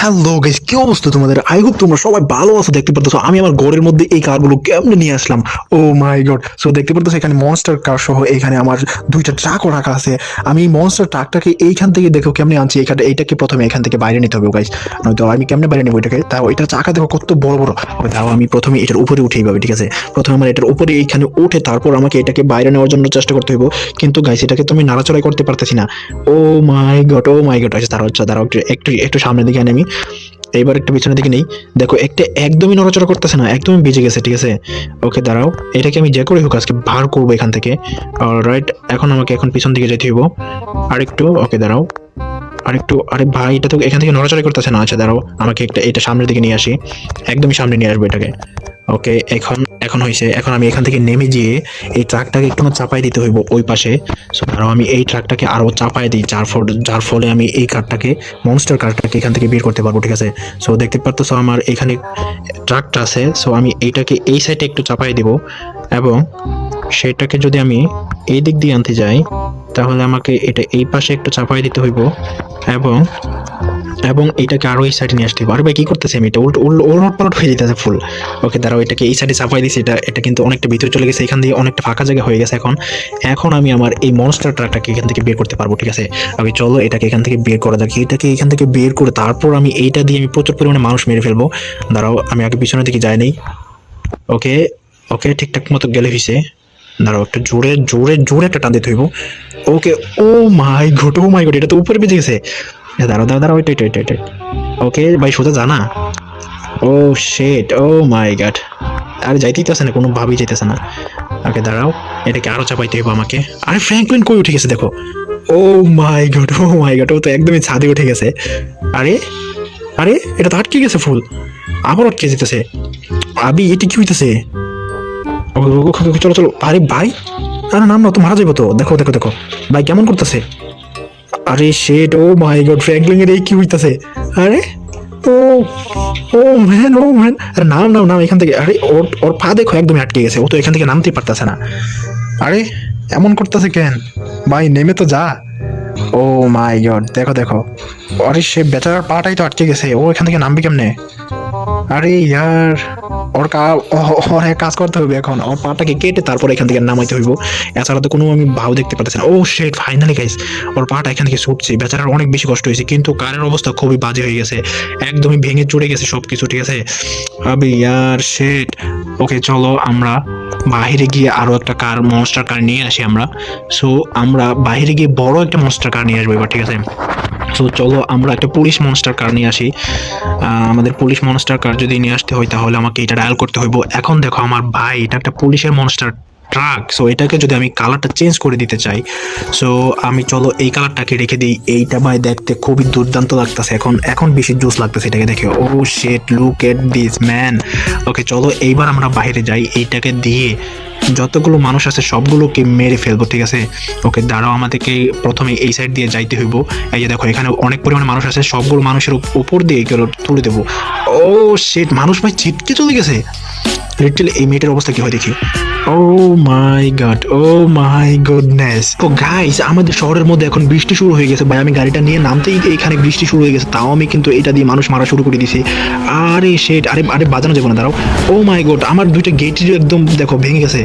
Hello guys কি অবস্থা তোমাদের? আই হোপ তোমরা সবাই ভালো আছো, দেখতে পারতেছো। আমি আমার ঘরের মধ্যে এই কারগুলো কেমনে নিয়ে আসলাম? ও মাই গড সো দেখতে পারতেছো, এখানে মনস্টার কার সহ এখানে আমার দুইটা ট্রাকও রাখা আছে। আমি এই মনস্টার ট্রাকটাকে এইখান থেকে দেখো কেমনে আনছি, এখানে এইটাকে প্রথমে এখান থেকে বাইরে নিতে হবে গাইস নয়তো আমি কেমনে বাইরে নেব এটাকে? তাও এটা চাকা দেখো কত বড় বড়। তাও আমি প্রথমে এটার উপরে উঠেই পাবে ঠিক আছে? প্রথমে আমার এটার উপরে এইখানে উঠে তারপর আমাকে এটাকে বাইরে নেওয়ার জন্য চেষ্টা করতে হইব। কিন্তু গাইস এটাকে তুমি নাড়াচড়াই করতে পারতেছি না। ও my god oh my god আচ্ছা আচ্ছা দাঁড়াও একটু একটু সামনের দিকে আনি আমি। এইবার একটা পিছনের দিকে নেই। দেখো, একটা একদমই নড়াচড়া করতেছে না, একদমই বেজে গেছে, ঠিক আছে? ওকে, দাঁড়াও। এটাকে আমি যে করে হোক, আজকে বার করব এখান থেকে। রাইট এখন আমাকে এখন পিছন দিকে যেতে হইব। আরেকটু, ওকে, দাঁড়াও। আরেকটু, আরে ভাই, এটা তো এখান থেকে নড়াচড়া করতেছে না। আচ্ছা দাঁড়াও, আমাকে একটা, এটা সামনের দিকে নিয়ে আসি। একদমই সামনে নিয়ে আসব এটাকে। ওকে, এখন এখন হয়েছে, এখন আমি এখান থেকে নেমে গিয়ে এই ট্রাকটাকে একটু চাপাই দিতে হইব ওই পাশে। সো ধরো আমি এই ট্রাকটাকে আরও চাপাই দিই, যার ফলে যার ফলে আমি এই কারটাকে মনস্টার কারটাকে এখান থেকে বের করতে পারব, ঠিক আছে? সো দেখতে পারতো আমার এখানে ট্রাকটা আছে। সো আমি এইটাকে এই সাইডে একটু চাপাই দেব এবং সেটাকে যদি আমি এই দিক দিয়ে আনতে যাই তাহলে আমাকে এটা এই পাশে একটু চাপাই দিতে হইব। এবং এবং এটাকে আরও এই সাইডে নিয়ে আসতে হবে আর ভাই, কী করতেছে আমি এটা? উল্টো উল্টো পালট হয়ে যেতেছে ফুল ওকে দাঁড়াও, এটাকে এই সাইডে চাপাই দিছি। এটা এটা কিন্তু অনেকটা ভিতরে চলে গেছে। এখান দিয়ে অনেকটা ফাঁকা জায়গা হয়ে গেছে এখন। এখন আমি আমার এই মনস্টার ট্রাকটাকে এখান থেকে বের করতে পারব, ঠিক আছে? আমি চলো, এটাকে এখান থেকে বের করা যাক। এটাকে এখান থেকে বের করে তারপর আমি এইটা দিয়ে আমি প্রচুর পরিমাণে মানুষ মেরে ফেলব। দাঁড়াও, আমি আগে পিছনের দিকে যাই নেই। ওকে ওকে ঠিকঠাক মতো গেলে হয়েছে দাঁড়াও, একটু জোরে জোরে জোরে একটা টান দিতে হইব। ওকে ও my god oh my god এটা তো উপরে বেজে গেছে। এ, দাঁড়াও দাঁড়াও এটা এটা এটা ওকে ভাই, সোজা জানা ও শেট ও মাই গড আর যাইতেই তো না, কোনোভাবেই যাইতেছে না। ওকে দাঁড়াও, এটাকে আরও চাপাইতে হইব আমাকে। আরে ফ্র্যাঙ্কলিন কই উঠে গেছে, দেখো। ও my god oh my god ও তো একদমই ছাদে উঠে গেছে। আরে আরে, এটা তো আটকে গেছে ফুল। আবার আটকে যেতেছে। আবি এটা কি হইতেছে? চলো চলো। আরে ভাই আরে নাম না তো মারা যাব তো। দেখো দেখো দেখো। ভাই, কেমন করতেছে? আরে শেট ও মাই গড ফ্র্যাঙ্কলিং এর এই কি হইতাছে? আরে, ও ও ম্যান ও ম্যান আরে নাম নাম নাম, এখান থেকে। আরে, ওর ওর পা দেখো একদমই আটকে গেছে। ও তো এখান থেকে নামতেই পারতেছে না। আরে, এমন করতেছে কেন? ভাই, নেমে তো যা। ও মাই গড দেখো দেখো। আরে সে বেচারার পাটাই তো আটকে গেছে। ও এখান থেকে নামবে কেমনে? আরে ইয়ার, ওর কা- ও- অনেক কাজ করতে হবে এখন। ওর পাটাকে কেটে তারপর এখান থেকে নামাইতে হইব। এছাড়া তো কোনো আমি ভাও দেখতে পাচ্ছি না। ও শেট ফাইনালি গাইস ওর পাটা এখান থেকে ছুটছে। বেচারার অনেক বেশি কষ্ট হয়েছে, কিন্তু কারের অবস্থা খুবই বাজে হয়ে গেছে। একদমই ভেঙে চড়ে গেছে সব কিছু ঠিক আছে? আবে ইয়ার শেট ওকে, চলো আমরা বাইরে গিয়ে আরও একটা কার মনস্টার কার নিয়ে আসি আমরা। সো আমরা বাইরে গিয়ে বড় একটা মনস্টার কার নিয়ে আসব এবার, ঠিক আছে? সো চলো আমরা একটা পুলিশ মনস্টার কার নিয়ে আসি। আমাদের পুলিশ মনস্টার কার যদি নিয়ে আসতে হয়, তাহলে আমাকে এটা ডায়াল করতে হইব। এখন দেখো আমার ভাই, এটা একটা পুলিশের মনস্টার ট্রাক সো এটাকে যদি আমি কালারটা চেঞ্জ করে দিতে চাই সো আমি চলো এই কালারটাকে রেখে দিই। এইটা ভাই দেখতে খুবই দুর্দান্ত লাগতেছে। এখন এখন বেশি জুস লাগতেছে এটাকে দেখে। ও shit look at this man okay চলো এইবার আমরা বাইরে যাই। এইটাকে দিয়ে যতগুলো মানুষ আছে, সবগুলোকে মেরে ফেলব, ঠিক আছে? ওকে, দাঁড়াও, আমাদেরকে প্রথমে এই সাইড দিয়ে যাইতে হইব। এই যে দেখো, এখানে অনেক পরিমাণে মানুষ আছে, সবগুলো মানুষের উপ- উপর দিয়ে গেল তুলে দেবো। ও সেট মানুষ ভাই ছিটকে চলে গেছে। লিটারালি এই মেয়েটার অবস্থা কি হয় দেখি? ও my god oh my goodness oh guys আমাদের শহরের মধ্যে এখন বৃষ্টি শুরু হয়ে গেছে। ভাই, আমি গাড়িটা নিয়ে নামতেই এখানে বৃষ্টি শুরু হয়ে গেছে। তাও আমি কিন্তু এটা দিয়ে মানুষ মারা শুরু করে দিছি আরে সেট আরে আরে বাজানো যাবে না, দাঁড়াও। ও মাই গড আমার দুইটা গেট একদম, দেখো, ভেঙে গেছে।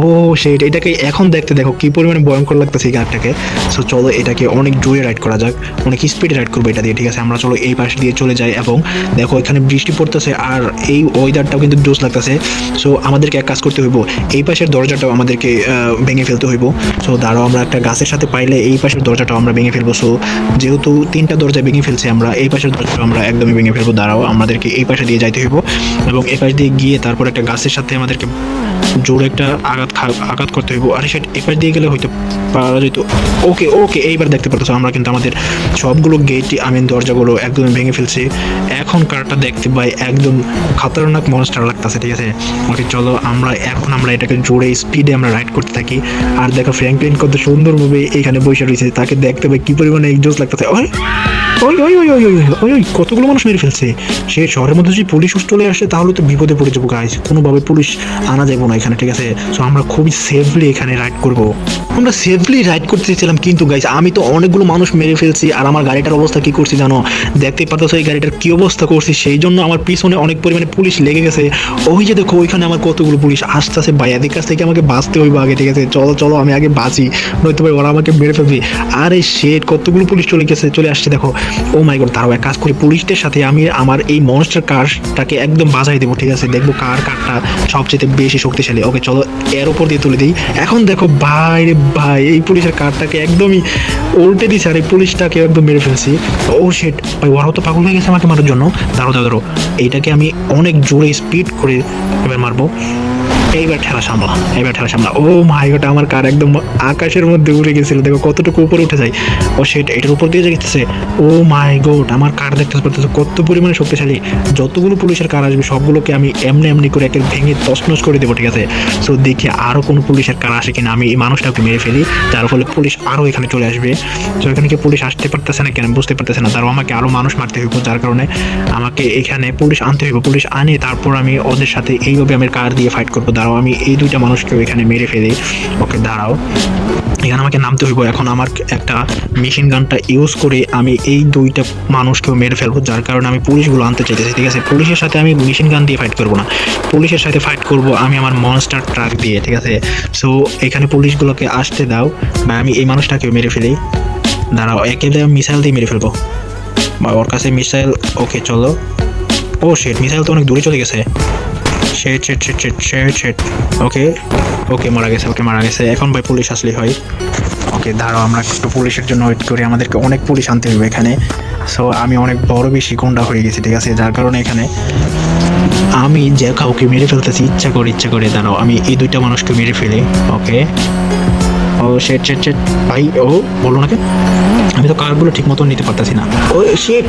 ও সেট এটাকে এখন দেখতে দেখো, কি পরিমাণে ভয়ঙ্কর লাগতেছে এই গাড়িটাকে সো চলো এটাকে অনেক জোরে রাইড করা যাক, অনেক স্পিডে রাইড করব এটা দিয়ে, ঠিক আছে? আমরা চলো এই পাশ দিয়ে চলে যাই এবং দেখো এখানে বৃষ্টি পড়তেছে আর এই ওয়েদারটাও কিন্তু জোস লাগতেছে। সো আমাদেরকে এক কাজ করতে হইব, এই পাশের দরজাটাও আমাদেরকে ভেঙে ফেলতে হইব। সো দাঁড়াও, আমরা একটা গাছের সাথে পাইলে এই পাশের দরজাটাও আমরা ভেঙে ফেলব। সো যেহেতু তিনটা দরজা ভেঙে ফেলছি আমরা, এই পাশের দরজাটা আমরা একদমই ভেঙে ফেলব। দাঁড়াও, আমাদেরকে এই পাশে দিয়ে যাইতে হইব এবং এই পাশ দিয়ে গিয়ে তারপর একটা গাছের সাথে আমাদেরকে জোরে একটা আঘাত আঘাত করতে হইব। আর সেটা এপাশ দিয়ে গেলে হয়তো পারা যেত। ওকে ওকে এইবার দেখতে পারতেছো আমরা কিন্তু আমাদের সবগুলো গেট আই মিন দরজাগুলো একদম ভেঙে ফেলছি। এখন কারটা দেখতে পাই একদম খাতারনাক মনস্টার লাগতেছে, ঠিক আছে? ওকে চলো আমরা, এখন আমরা এটাকে জোরে স্পিডে আমরা রাইড করতে থাকি। আর দেখো ফ্র্যাঙ্কলিন কত সুন্দরভাবে এখানে বসে রয়েছে, তাকে দেখতে পাই কি পরিমাণে জোস লাগতেছে। ওই! ওই ওই ওই ওই ওই ওই ওই কতগুলো মানুষ মেরে ফেলছে? সে শহরের মধ্যে যদি পুলিশ চলে আসে, তাহলে তো বিপদে পড়ে যাব গাইস কোনোভাবে পুলিশ আনা যাব না এখানে, ঠিক আছে? সো আমরা খুবই সেফলি এখানে রাইড করব। আমরা সেফলি রাইড করতেছিলাম কিন্তু গাইস আমি তো অনেকগুলো মানুষ মেরে ফেলছি, আর আমার গাড়িটার অবস্থা কি করছি জানো? দেখতে পারতেছো এই গাড়িটার কি অবস্থা করছি, সেই জন্য আমার পিছনে অনেক পরিমাণে পুলিশ লেগে গেছে। ওই যে দেখো, ওইখানে আমার কতগুলো পুলিশ আসতেছে ভাই এদের কাছ থেকে আমাকে বাঁচতে হইব আগে, ঠিক আছে? চলো চলো, আমি আগে বাঁচি, নয়তো ভাই ওরা আমাকে মেরে ফেলবে। আরে শেট কতগুলো পুলিশ চলে গেছে, চলে আসছে, দেখো। ও মাই গড তারাও এক কাজ করি, পুলিশদের সাথে আমি আমার এই মনস্টার কারটাকে একদম বাজাই দেবো, ঠিক আছে? দেখব কার কারটা সবচেয়ে বেশি শক্তিশালী। ওকে চলো, এর উপর দিয়ে তুলে দিই। এখন দেখো, ভাই রে ভাই, এই পুলিশের কারটাকে একদমই উল্টে দিছে আর এই পুলিশটাকে একদম মেরে ফেলছি। ও শেট ভাই, ওরাও তো পাগল হয়ে গেছে আমাকে মারার জন্য। দাঁড়ো দাঁড়ো এইটাকে আমি অনেক জোরে স্পিড করে এবার মারবো। এইবার ঠেলা সামলা, এইবার ঠেলা সামলা। ও মাই গড আমার কার একদম আকাশের মধ্যে উড়ে গেছিল। দেখো কতটুকু উপরে উঠে যায়। ও সেট এটার উপর দিয়ে যেতেছে ও মাই গড আমার কার দেখতে পারতেছে। কত পরিমাণে শক্তিশালী। যতগুলো পুলিশের কার আসবে, সবগুলোকে আমি এমনি এমনি করে একে ভেঙে তছনছ করে দেবো, ঠিক আছে? সো দেখি আরও কোনো পুলিশের কার আসে কিনা। আমি এই মানুষটাকে মেরে ফেলি। যার ফলে পুলিশ আরও এখানে চলে আসবে। তো এখানে কি পুলিশ আসতে পারতেছে না কেন বুঝতে পারতেছে না। তারও আমাকে আরও মানুষ মারতে হইব, যার কারণে আমাকে এখানে পুলিশ আনতে হইব। পুলিশ আনে, তারপর আমি ওদের সাথে এইভাবে আমি কার দিয়ে ফাইট করব দাঁড়াও, আমি এই দুইটা মানুষকেও এখানে মেরে ফেলি। ওকে, দাঁড়াও। এখানে আমাকে নামতে হইব। এখন আমার একটা মেশিন গানটা ইউজ করে আমি এই দুইটা মানুষকেও মেরে ফেলব, যার কারণে আমি পুলিশগুলো আনতে চাইতেছি, ঠিক আছে? পুলিশের সাথে আমি মেশিন গান দিয়ে ফাইট করব না। পুলিশের সাথে ফাইট করব আমি আমার মনস্টার ট্রাক দিয়ে, ঠিক আছে? সো এখানে পুলিশগুলোকে আসতে দাও। বা আমি এই মানুষটাকেও মেরে ফেলি। দাঁড়াও একে মিসাইল দিয়ে মেরে ফেলব। বা ওর কাছে মিসাইল ওকে চলো। ও শেট মিসাইল তো অনেক দূরে চলে গেছে। শেট শেট শেট শেট শেট শেট ওকে ওকে মারা গেছে ওকে মারা গেছে। এখন ভাই পুলিশ আসলেই হয়। ওকে দাঁড়াও, আমরা একটু পুলিশের জন্য ওয়েট করি। আমাদেরকে অনেক পুলিশ আনতে হবে এখানে। সো আমি অনেক বড় বেশি গুন্ডা হয়ে গেছি, ঠিক আছে? যার কারণে এখানে আমি যে কাউকে মেরে ফেলতেছি, ইচ্ছা করে ইচ্ছা করে, দাঁড়াও। আমি এই দুইটা মানুষকে মেরে ফেলি ওকে ও শেট শেট শেট ভাই ও বলো নাকি আমি তো কারগুলো ঠিক মতন নিতে পারতেছি না। ও শেট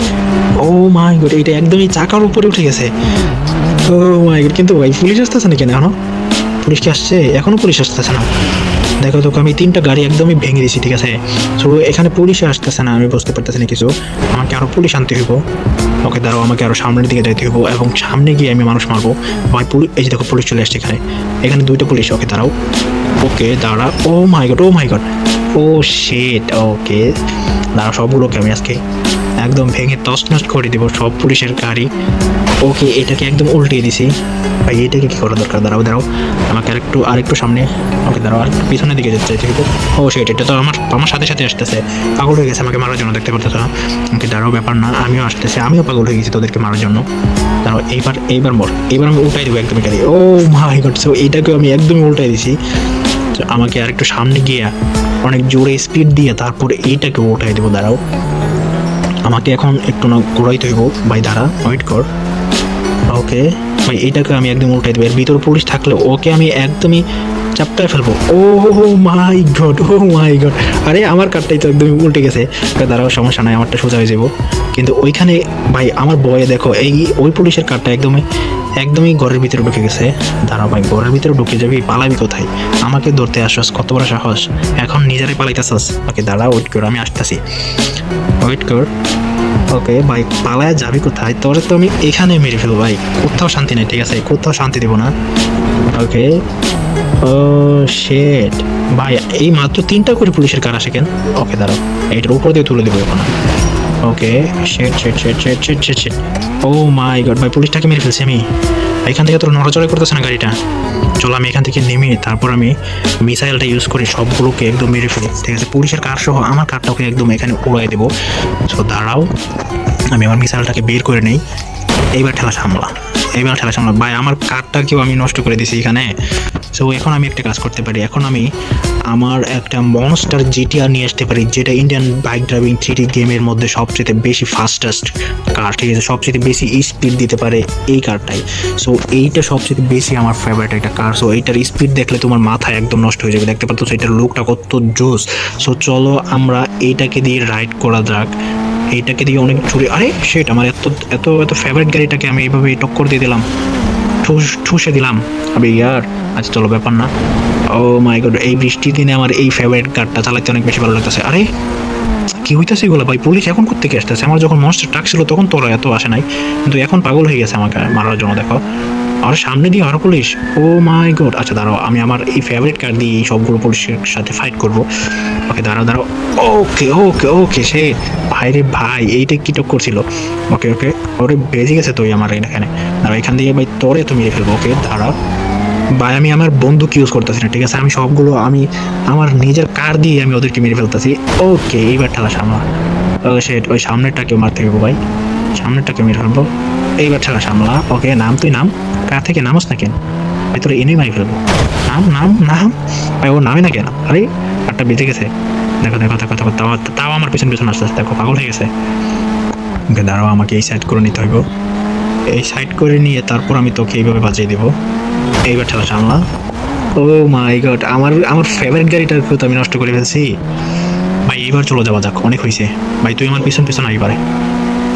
ও মাই গড এটা একদমই চাকার উপরে উঠে গেছে। ও মাই গড কিন্তু ভাই পুলিশ আসতেছে না কেন এখনও? পুলিশ কি আসছে? এখনও পুলিশ আসতেছে না। দেখো তোকে আমি তিনটা গাড়ি একদমই ভেঙে দিয়েছি ঠিক আছে? সো এখানে পুলিশে আসতেছে না, আমি বুঝতে পারতেছি না কিছু। আমাকে আরও পুলিশ আনতে হইব। ওকে, দাঁড়াও, আমাকে আরও সামনের দিকে যাইতে হইব এবং সামনে গিয়ে আমি মানুষ মারবো। ভাই পুলিশ এই যে দেখো, পুলিশ চলে আসছে এখানে। এখানে দুইটা পুলিশ, ওকে, দাঁড়াও। ওকে, দাঁড়া, ও my god, oh my god. ও শেট ওকে। দাঁড়া সবগুলোকে আমি আজকে একদম ভেঙে তছনছ করে দেবো সব পুলিশের গাড়ি। ওকে, এটাকে একদম উল্টিয়ে দিছি। ভাই, এটাকে কী করা দরকার? দাঁড়াও দাঁড়াও। আমাকে আরেকটু আরেকটু সামনে। ওকে, দাঁড়াও, আর একটু পিছনের দিকে যেতে চাইছি। ও সেট এটা তো আমার আমার সাথে সাথে আসতেছে। পাগল হয়ে গেছে আমাকে মারার জন্য, দেখতে পারতেছ না? ওকে, দাঁড়াও, ব্যাপার না, আমিও আসতেছি। আমিও পাগল হয়ে গেছি তোদেরকে মারার জন্য। দাঁড়াও, এইবার এইবার মোর। এইবার আমি উল্টাই দেবো একদমই গাড়ি। ও মাই গড সো এইটাকেও আমি একদমই উল্টাই দিছি। আমাকে আর একটু সামনে গিয়ে অনেক জোরে স্পিড দিয়ে তারপরে এইটাকে উঠাই দেবো, দাঁড়াও। আমাকে এখন একটু না ঘুরাইতে হইব ভাই দাঁড়া ওয়েট কর। ওকে ভাই এইটাকে আমি একদম উল্টাই দেবো। এর ভিতর পুলিশ থাকলে ওকে আমি একদমই চাপটায় ফেলব। ও my god oh my god আরে, আমার কার্ডটাই তো একদমই উল্টে গেছে। দাঁড়াও, সমস্যা নাই, আমারটা সোজা হয়ে যাব। কিন্তু ওইখানে, ভাই, আমার বয়ে দেখো, এই, ওই পুলিশের কার্ডটা একদমই একদমই ঘরের ভিতরে ঢুকে গেছে। দাঁড়াও ভাই, ঘরের ভিতরে ঢুকে যাবি, পালাবি কোথায়? আমাকে ধরতে আসস কত বড় সাহস। এখন নিজেরাই পালাইতেছস। ওকে দাঁড়া ওয়েট কর, আমি আসতেছি। ওয়েট কর। ওকে, ভাই, পালায় যাবি কোথায়? তোরে তো আমি এখানে মেরে ফেলব, ভাই। কোথাও শান্তি নেই, ঠিক আছে? কোথাও শান্তি দেবো না। ওকে। ও শেট ভাই, এই মাত্র তিনটা করে পুলিশের কার আসে কেন? ওকে, দাঁড়াও। এইটার উপর দিয়ে তুলে দেবো এখন। ওকে শেট শেট শেট শেট শেট শেট শেট ও মাই গড ভাই, পুলিশটাকে মেরে ফেলছি আমি। এখান থেকে তোর নড়াচড়া করতেছে না গাড়িটা? চলো, আমি এখান থেকে নেমে তারপর আমি মিসাইলটা ইউজ করে সবগুলোকে একদম মেরে ফেলি। ঠিক আছে, পুলিশের কার সহ আমার কারটাকে একদম এখানে উড়াই দেবো। সো দাঁড়াও, আমি আমার মিসাইলটাকে বের করে নেই। এইবার ঠেলা সামলা। এইবার ঠেলা সামলা ভাই, আমার কারটাকেও আমি নষ্ট করে দিছি এখানে। সো এখন আমি একটা কাজ করতে পারি। এখন আমি আমার একটা মনস্টার জিটিআর নিয়ে আসতে পারি, যেটা ইন্ডিয়ান বাইক ড্রাইভিং থ্রি গেমের মধ্যে সবচেয়ে বেশি ফাস্টেস্ট কার ঠিক আছে? সবচেয়ে বেশি স্পিড দিতে পারে এই কারটাই সো এইটা সবচেয়ে বেশি আমার ফেভারিট একটা কার সো এইটার স্পিড দেখলে তোমার মাথা একদম নষ্ট হয়ে যাবে। দেখতে পাচ্ছ এটার লুকটা কত জোস। সো চলো আমরা এইটাকে দিয়ে রাইড করা যাক। এইটাকে দিয়ে অনেক জোরে আরে সেট আমার এত এত এত ফেভারিট গাড়িটাকে আমি এইভাবে টক্কর দিয়ে দিলাম। ঠুস, ঠুসে দিলাম। আবে ইয়ার আজ চলো, ব্যাপার না। ও মাই গড এই বৃষ্টির দিনে আমার এই ফেভারিট গাড়িটা চালাতে অনেক বেশি ভালো লাগতেছে। আরে কি হইতেছে এগুলো ভাই? পুলিশ এখন করতে আসতেছে? আমার যখন মনস্টার ট্রাক ছিল তখন তোরা এত আসে নাই। কিন্তু এখন পাগল হয়ে গেছে আমাকে মারার জন্য, দেখো। আর সামনে দিয়ে আরও পুলিশ। ও মাই গড আচ্ছা দাঁড়াও, আমি আমার এই ফেভারিট কার দিয়ে এই সবগুলো পুলিশের সাথে ফাইট করব। ওকে, দাঁড়াও দাঁড়াও। ওকে ওকে ওকে, সে ভাই রে ভাই, এইটা কি টক করছিল? ওকে ওকে, ওরে বেজে গেছে তুই আমার এখানে। দাঁড়াও, এখান দিয়ে ভাই তোরে তুমি ফেলব। ওকে, দাঁড়াও। ভাই, আমি আমার বন্দুক ইউজ করতেছি না, ঠিক আছে? আমি সবগুলো, আমি আমার নিজের কার দিয়ে আমি ওদেরকে মেরে ফেলতেছি। ওকে এইবার ঠেলা সামলা। ও সে, ওই সামনেরটাকে মারতে হবে ভাই। সামনেরটাকে মেরে ফেলব। এইবার ঠেলা সামলা। ওকে নাম, তুই নাম। কার থেকে নামস না কেন? ভাই, তোর এনেই মারি ফেলব। নাম নাম নাম। ভাই, ও নামে না কেন? আরে, কারটা বেঁচে গেছে। দেখো দেখো দেখো দেখো, তাও তাও আমার পেছন পেছন আসতে আসতে দেখো, পাগল হয়ে গেছে। ওকে, দাঁড়াও, আমাকে এই সাইড করে নিতে হইব এই সাইড করে নিয়ে তারপর আমি তোকে এইভাবে বাজিয়ে দেবো। এইবার ঠেলা সামলা ও মাই গড আমার আমার ফেভারিট গাড়িটাকে তো আমি নষ্ট করে ফেলছি। ভাই, এইবার চলে যাওয়া যাক, অনেক হয়েছে ভাই, তুই আমার পিছন পিছন আইবারে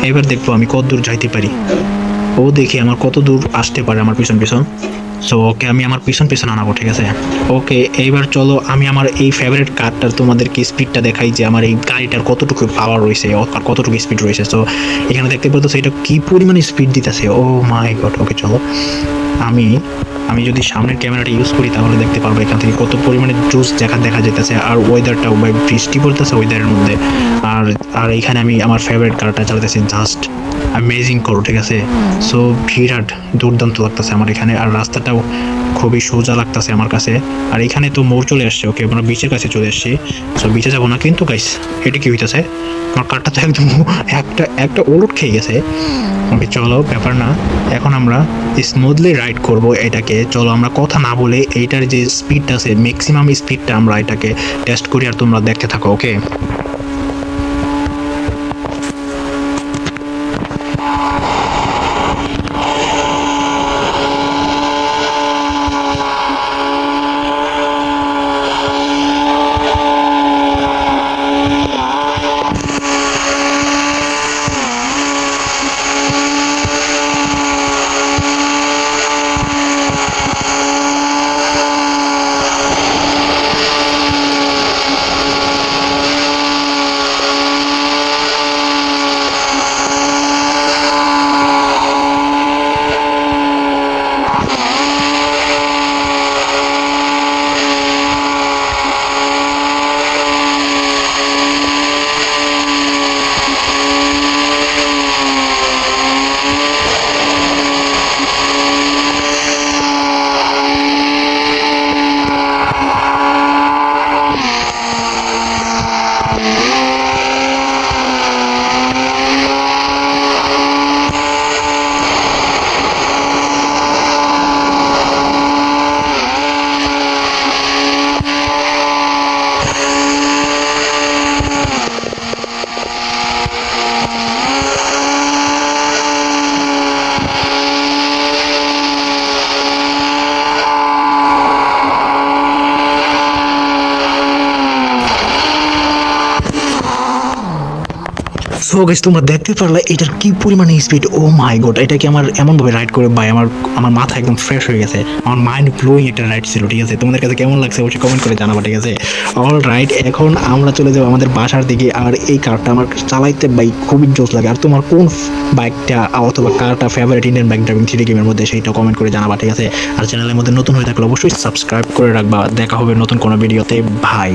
এইবার দেখব আমি কত দূর যাইতে পারি। ও দেখি আমার কত দূর আসতে পারে আমার পিছন পিছন। সো ওকে আমি আমার পিছন পিছন আনাবো, ঠিক আছে? ওকে এইবার চলো, আমি আমার এই ফেভারিট কারটার তোমাদেরকে স্পিডটা দেখাই যে আমার এই গাড়িটার কতটুকু পাওয়ার রয়েছে আর কতটুকু স্পিড রয়েছে। সো এখানে দেখতে পাচ্ছ এটা কি পরিমাণে স্পিড দিতেছে? ও মাই গড ওকে চলো। আমি আমি যদি সামনের ক্যামেরাটা ইউজ করি, তাহলে দেখতে পারব এখান থেকে কত পরিমাণে জুস দেখা দেখা যেতেছে আর ওয়েদারটাও ভাই বৃষ্টি পড়তেছে ওয়েদারের মধ্যে। আর আর এখানে আমি আমার ফেভারিট কারটা চালাতেছি জাস্ট অ্যামেজিং করো ঠিক আছে? সো বিরাট দুর্দান্ত লাগতেছে আমার এখানে আর রাস্তাটাও খুবই সোজা লাগতেছে আমার কাছে। আর এখানে তো মোড় চলে আসছে ওকে আমরা বিচের কাছে চলে আসছি। সো বিচে যাব না কিন্তু গাইস এটা কি হইতেছে? আমার কারটা তো একদম একটা একটা ওলট খেয়ে গেছে। ওকে চলো, ব্যাপার না। এখন আমরা স্মুথলি রাইড করব এটাকে। চলো আমরা কথা না বলে এইটার যে স্পিডটা আছে ম্যাক্সিমাম স্পিডটা আমরা এটাকে টেস্ট করি আর তোমরা দেখতে থাকো ওকে গাইস তোমরা দেখতে পারলে এটার কি পরিমাণে স্পিড ও মাই গড এটা কি আমার এমনভাবে রাইড করে? ভাই, আমার আমার মাথা একদম ফ্রেশ হয়ে গেছে। আমার মাইন্ড ব্লোয়িং একটা রাইড ছিল, ঠিক আছে? তোমাদের কাছে কেমন লাগছে অবশ্যই কমেন্ট করে জানাবা, ঠিক আছে? অল রাইট এখন আমরা চলে যাব আমাদের বাসার দিকে, আর এই কারটা আমার চালাইতে বাইক খুবই জোস লাগে। আর তোমার কোন বাইকটা অথবা কারটা favourite Indian bike driving three গেমের মধ্যে, সেইটা কমেন্ট করে জানাবা, ঠিক আছে? আর চ্যানেলের মধ্যে নতুন হয়ে থাকলে অবশ্যই সাবস্ক্রাইব করে রাখবা। দেখা হবে নতুন কোনো ভিডিওতে ভাই